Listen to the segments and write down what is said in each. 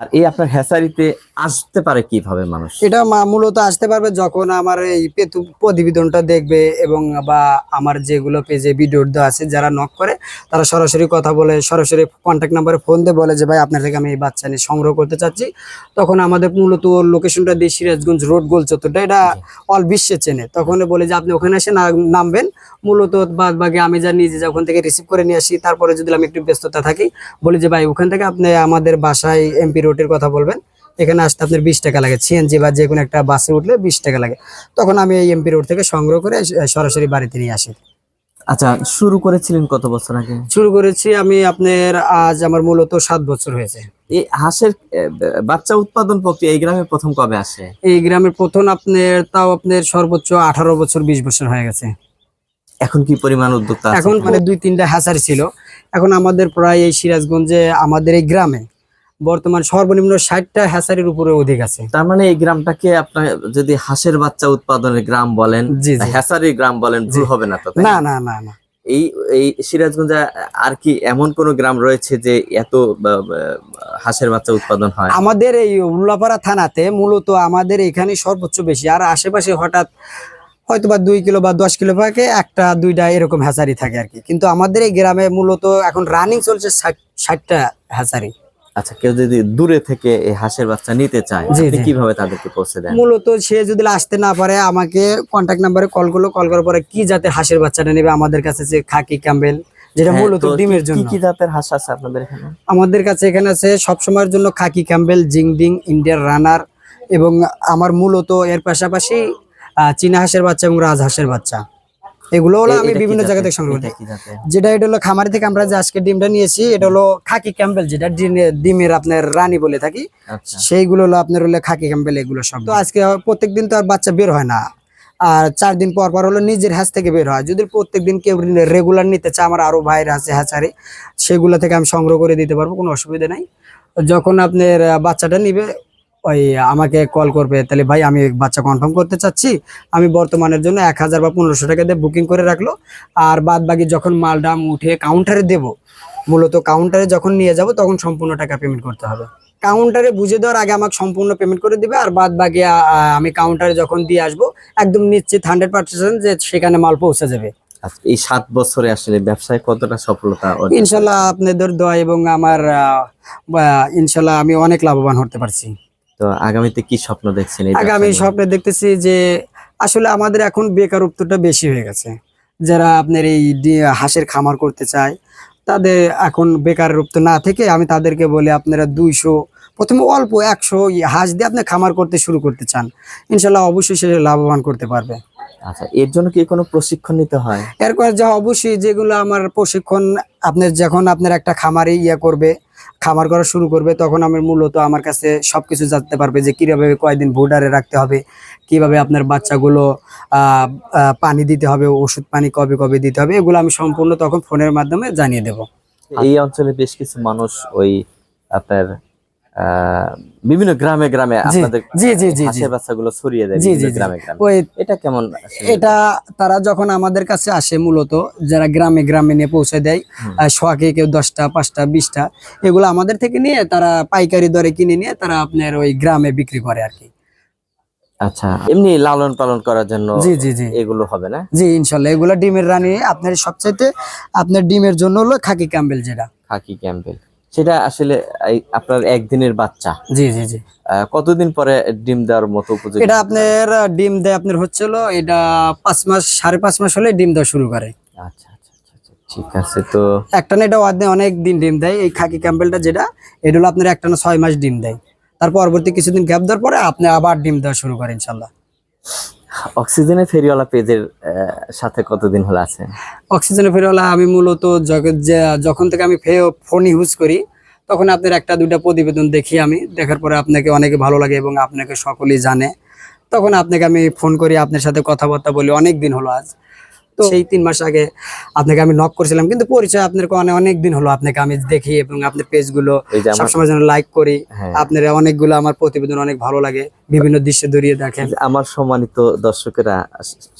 আর এই আপনার হ্যাসারিতে আসতে পারে কীভাবে মানুষ? এটা মা- মূলত আসতে পারবে যখন আমার এই পেতু- প্রতিবেদনটা দেখবে এবং বা আমার যেগুলো পেজে ভিডিও দেওয়া আছে যারা নক করে তারা সরাসরি কথা বলে সরাসরি কন্ট্যাক্ট নাম্বারে ফোন দিয়ে বলে যে ভাই আপনার থেকে আমি এই বাচ্চা নিয়ে সংগ্রহ করতে চাচ্ছি। তখন আমাদের মূলত লোকেশনটা দিয়ে সিরাজগঞ্জ রোড গোল চত্বরটা এটা অল বিশ্বে চেনে। তখন বলে যে আপনি ওখানে এসে নামবেন। মূলত বাদ বাকি আমি যা নিজে যা ওখান থেকে রিসিভ করে নিয়ে আসি। তারপরে যদি আমি একটু ব্যস্ততা থাকি বলি যে ভাই ওখান থেকে আপনি আমাদের বাসায় এমপি রোডের কথা বলবেন। এখানে আসতে আপনার বিশ টাকা লাগে। সিএনজি বা যে কোনো একটা বাসে উঠলে বিশ টাকা লাগে। তখন আমি এই এমপি রোড থেকে সংগ্রহ করে সরাসরি বাড়িতে নিয়ে আসি। আচ্ছা শুরু করেছিলেন কত বছর আগে? শুরু করেছি আমি আপনার আজ আমার মূলত সাত বছর হয়েছে। এই হাঁসের বাচ্চা উৎপাদন প্রক্রিয়া এই গ্রামে প্রথম কবে আসে? এই গ্রামের প্রথম আপনার তাও আপনার সর্বোচ্চ আঠারো বছর বিশ বছর হয়ে গেছে। এখন কি পরিমাণ উদ্যোক্তা এখন মানে দুই তিনটা হ্যাচারি ছিল। এখন আমাদের প্রায় এই সিরাজগঞ্জে আমাদের এই গ্রামে বর্তমান সর্বনিম্ন ষাটটা হ্যাচারির উপরে অধিক আছে। তার মানে এই গ্রামটাকে আপনার যদি হাঁসের বাচ্চা উৎপাদনের গ্রাম বলেন হ্যাসারির গ্রাম বলেন ভুল হবে না তো না? না? না না এই এই সিরাজগঞ্জে আর কি এমন কোন গ্রাম রয়েছে যে এত হাঁসের বাচ্চা উৎপাদন হয়? আমাদের এই উল্লাপাড়া থানাতে মূলত আমাদের এখানে সর্বোচ্চ বেশি আর আশেপাশে হঠাৎ হয়তো বা দুই কিলো বা দশ কিলো পাকে একটা দুইটা এরকম হ্যাচারি থাকে আর কি। কিন্তু আমাদের এই গ্রামে মূলত এখন রানিং চলছে ষাট- ষাটটা হ্যাচারি। আচ্ছা কেউ যদি দূরে থেকে এই হাঁসের বাচ্চা নিতে চায় কীভাবে তাদেরকে পৌঁছে দেন? মূলত সে যদি আসতে না পারে আমাকে কন্ট্যাক্ট নাম্বারে কল করল। কল করার পরে কি জাতের হাঁসের বাচ্চাটা নেবে? আমাদের কাছে আছে খাকি ক্যাম্বেল যেটা হ্যাঁ, মূলত কি- ডিমের জন্য। কি জাতের হাঁস আছে আপনাদের এখানে? আমাদের কাছে এখানে আছে সবসময়ের জন্য খাকি ক্যাম্বেল জিংডিং ইন্ডিয়ার রানার এবং আমার মূলত এর পাশাপাশি চীনা হাঁসের বাচ্চা এবং রাজহাঁসের বাচ্চা। এগুলো হলো আমি বিভিন্ন জায়গা থেকে সংগ্রহ করি। যেটা এটা হলো খামারি থেকে আমরা যে আজকে ডিমটা নিয়েছি এটা হলো খাকি ক্যাম্বেল যেটা ডিমে- ডিমের আপনার রানী বলে থাকি। আচ্ছা। সেইগুলো হলো আপনার হলো খাকি ক্যাম্বেল এগুলো সব। তো আজকে প্রত্যেক দিন তো আর বাচ্চা বের হয় না। আর চার দিন পর পর হলো নিজের হ্যাচ থেকে বের হয়। যদি প্রত্যেক দিন কেউ রেগুলার নিতে চায় আমার আরও ভাইয়ের আছে হ্যাচারে সেগুলো থেকে আমি সংগ্রহ করে দিতে পারব কোনো অসুবিধা নাই। যখন আপনার বাচ্চাটা নিবে ওই আমাকে কল করবে তাহলে ভাই আমি বাচ্চা কনফার্ম করতে চাচ্ছি আমি বর্তমানের জন্য এক হাজার বা পনেরোশো টাকা দিয়ে বুকিং করে রাখল আর বাদ বাকি যখন মাল ডাম উঠে কাউন্টারে দেব মূলত কাউন্টারে যখন নিয়ে যাব তখন সম্পূর্ণ টাকা পেমেন্ট করতে হবে। কাউন্টারে বুঝে দেওয়ার আগে আমাকে সম্পূর্ণ পেমেন্ট করে দিবে আর বাদ বাকি আমি কাউন্টারে যখন দিয়ে আসব একদম নিশ্চিত হান্ড্রেড পার্সেন্ট যে সেখানে মাল পৌঁছে যাবে। আচ্ছা, এই সাত বছরে আসলে ব্যবসায় কতটা সফলতা ইনশাল্লাহ আপনাদের দোয়া এবং আমার ইনশাল্লাহ আমি অনেক লাভবান হতে পারছি। তো আগামীতে কি স্বপ্ন দেখছেন আগামী? স্বপ্নে দেখতেছি যে আসলে আমাদের এখন বেকারত্বটা বেশি হয়ে গেছে। যারা আপনার এই হাঁসের খামার করতে চায় তাদের এখন বেকারত্ব না থেকে আমি তাদেরকে বলি আপনারা দুইশো প্রথমে অল্প একশো হাঁস দিয়ে আপনি খামার করতে শুরু করতে চান। ইনশাল্লাহ অবশ্যই সে লাভবান করতে পারবে। আচ্ছা এর জন্য কি কোনো প্রশিক্ষণ নিতে হয়? এরপর যা অবশ্যই যেগুলো আমার প্রশিক্ষণ আপনার যখন আপনার একটা খামারে ইয়ে করবে খামার করা শুরু করবে, তখন আমি মূলত আমার কাছে সব কিছু জানতে পারবে যে কীভাবে কয়দিন ভোডারে রাখতে হবে, কীভাবে আপনার বাচ্চাগুলো পানি দিতে হবে, ওষুধ পানি কবে কবে দিতে হবে, এগুলো আমি সম্পূর্ণ তখন ফোনের মাধ্যমে জানিয়ে দেব। এই অঞ্চলে বেশ কিছু মানুষ ওই আপনার বিভিন্ন গ্রামে গ্রামে আপনাদের জি জি জি জি। হাঁসের বাচ্চাগুলো ছড়িয়ে দেয় জি, বিভিন্ন জি, জি। গ্রামে গ্রামে। ওই এটা কেমন এটা তারা যখন আমাদের কাছে আসে মূলত যারা গ্রামে গ্রামে নিয়ে পৌঁছে দেয় হুম। শোয়াকে কেউ দশটা পাঁচটা বিশটা এগুলো আমাদের থেকে নিয়ে তারা পাইকারি দরে কিনে নিয়ে তারা আপনার ওই গ্রামে বিক্রি করে আর কি। আচ্ছা এমনি লালন পালন করার জন্য জি জি জি। এগুলো হবে না? জি ইনশাল্লাহ। এগুলো ডিমের রানী আপনার সবচাইতে আপনার ডিমের জন্য হলো খাকি ক্যাম্বেল যেটা। খাকি ক্যাম্পেল সেটা আসলে আপনার একদিনের বাচ্চা। জি জি জি। কতদিন পরে ডিম দেওয়ার মতো উপযোগী? এটা আপনার ডিম দেয় আপনার হচ্ছে হলো এটা পাঁচ মাস সাড়ে পাঁচ মাস হলে ডিম দেওয়া শুরু করে। আচ্ছা আচ্ছা আচ্ছা আচ্ছা, ঠিক আছে তো একটা না এটা অনেক দিন ডিম দেয়। এই খাকি ক্যাম্বেলটা যেটা এটা হলো আপনার একটা না ছয় মাস ডিম দেয়। তার পরবর্তী কিছুদিন গ্যাপ দেওয়ার পরে আপনি আবার ডিম দেওয়া শুরু করেন ইনশাল্লাহ। অক্সিজেনের ফেরিওয়ালা পেজের সাথে কতদিন হলো আছে? অক্সিজেনের ফেরিওয়ালা আমি মূলত যখন থেকে আমি ফোন ইউজ করি, তখন আপনার একটা দুইটা প্রতিবেদন দেখি আমি। দেখার পরে আপনাকে অনেকে ভালো লাগে এবং আপনাকে সকলেই জানে। তখন আপনাকে আমি ফোন করি, আপনার সাথে কথাবার্তা বলি। অনেক দিন হলো আজ। সেই তিন মাস আগে আপনাকে আমি নক করেছিলাম। কিন্তু পরিচয় আপনার অনেক অনেক দিন হলো আপনাকে আমি দেখি এবং আপনার পেজগুলো সবসময় যেন লাইক করি। হ্যাঁ। আপনার অনেকগুলো আমার প্রতিবেদন অনেক ভালো লাগে বিভিন্ন দৃশ্য দূরিয়ে দেখেন। আমার সম্মানিত দর্শকেরা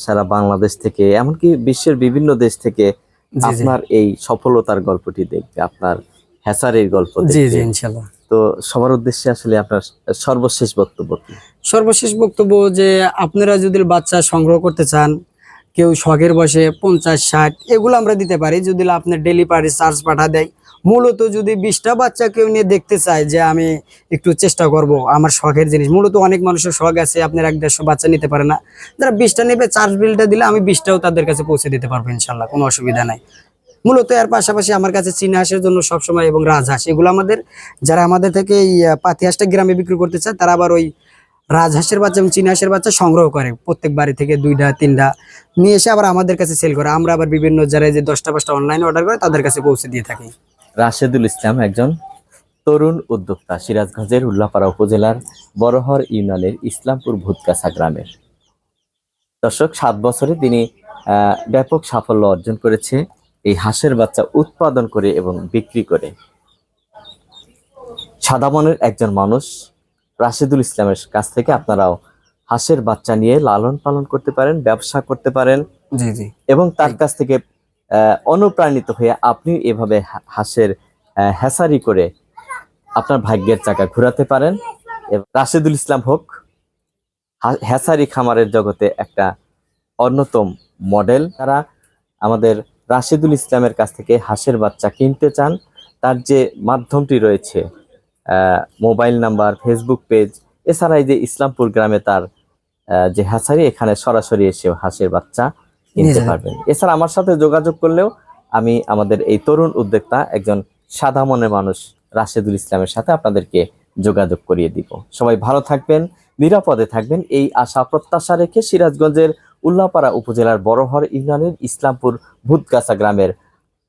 সারা বাংলাদেশ থেকে এমনকি বিশ্বের বিভিন্ন দেশ থেকে আপনার এই সফলতার গল্পটি দেখবে আপনার হ্যাসারির গল্প জি জি ইনশাল্লাহ। তো সবার উদ্দেশ্যে আসলে আপনার সর্বশেষ বক্তব্য সর্বশেষ বক্তব্য যে আপনারা যদি বাচ্চা সংগ্রহ করতে চান কেউ শখের বসে পঞ্চাশ ষাট এগুলো আমরা দিতে পারি। যদি আপনার ডেলি পারি চার্জ পাঠা দেয়। মূলত যদি বিশটা বাচ্চা কেউ নিয়ে দেখতে চায় যে আমি একটু চেষ্টা করব আমার শখের জিনিস। মূলত অনেক মানুষের শখ আছে আপনার এক দেড়শো বাচ্চা নিতে পারে না। যারা বিশটা নেবে চার্জ বিলটা দিলে আমি বিশটাও তাদের কাছে পৌঁছে দিতে পারব ইনশাল্লাহ কোনো অসুবিধা নাই। মূলত এর পাশাপাশি আমার কাছে চীনা হাঁসের জন্য সবসময় এবং রাজহাঁস এগুলো আমাদের যারা আমাদের থেকে এই আহ, পাতি হাঁসটা গ্রামে বিক্রি করতে চায় তারা আবার ওই রাজহাঁসের বাচ্চা এবং চীনা হাঁসের বাচ্চা সংগ্রহ করে প্রত্যেক বাড়ি থেকে দুইটা, তিনটা। নিয়ে এসে আবার আমাদের কাছে সেল করে। আমরা আবার বিভিন্ন এই যে দশটা পাঁচটা অনলাইনে অর্ডার করে তাদের কাছে পৌঁছে দিয়ে থাকি। রাশেদুল ইসলাম একজন তরুণ উদ্যোক্তা সিরাজগঞ্জের উল্লাপাড়া উপজেলার বড়হর ইউনিয়নের ইসলামপুর ভূতকাছা গ্রামের। দর্শক, সাত বছরে তিনি ব্যাপক সাফল্য অর্জন করেছে এই হাঁসের বাচ্চা উৎপাদন করে এবং বিক্রি করে। সাদা মনের একজন মানুষ রাশেদুল ইসলামের কাছ থেকে আপনারাও হাঁসের বাচ্চা নিয়ে লালন পালন করতে পারেন ব্যবসা করতে পারেন জি জি। এবং তার কাছ থেকে অনুপ্রাণিত হয়ে আপনি এভাবে হাঁসের হ্যাসারি করে আপনার ভাগ্যের চাকা ঘোরাতে পারেন। এবং রাশেদুল ইসলাম হোক হ্যাসারি খামারের জগতে একটা অন্যতম মডেল। তারা আমাদের রাশেদুল ইসলামের কাছ থেকে হাঁসের বাচ্চা কিনতে চান। তার যে মাধ্যমটি রয়েছে মোবাইল নাম্বার ফেসবুক পেজ এছাড়া এই যে ইসলামপুর গ্রামে তার যে হ্যাসারি এখানে সরাসরি এসে হাঁসের বাচ্চা কিনতে যাবেন। পারবেন এছাড়া আমার সাথে যোগাযোগ করলেও আমি আমাদের এই তরুণ উদ্যোক্তা একজন সাদা মনের মানুষ রাশেদুল ইসলামের সাথে আপনাদেরকে যোগাযোগ করিয়ে দিব সবাই ভালো থাকবেন নিরাপদে থাকবেন এই আশা প্রত্যাশা রেখে সিরাজগঞ্জের উল্লাপাড়া উপজেলার বড়হর ইউনিয়নের ইসলামপুর ভূতগাছা গ্রামের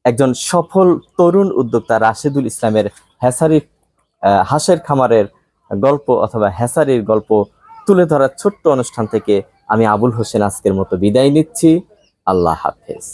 একজন সফল তরুণ উদ্যোক্তা রাশেদুল ইসলামের হ্যাসারি আহ, হাঁসের খামারের গল্প অথবা হ্যাসারির গল্প তুলে ধরার ছোট্ট অনুষ্ঠান থেকে আমি আবুল হোসেন আজকের মতো বিদায় নিচ্ছি। আল্লাহ হাফেজ।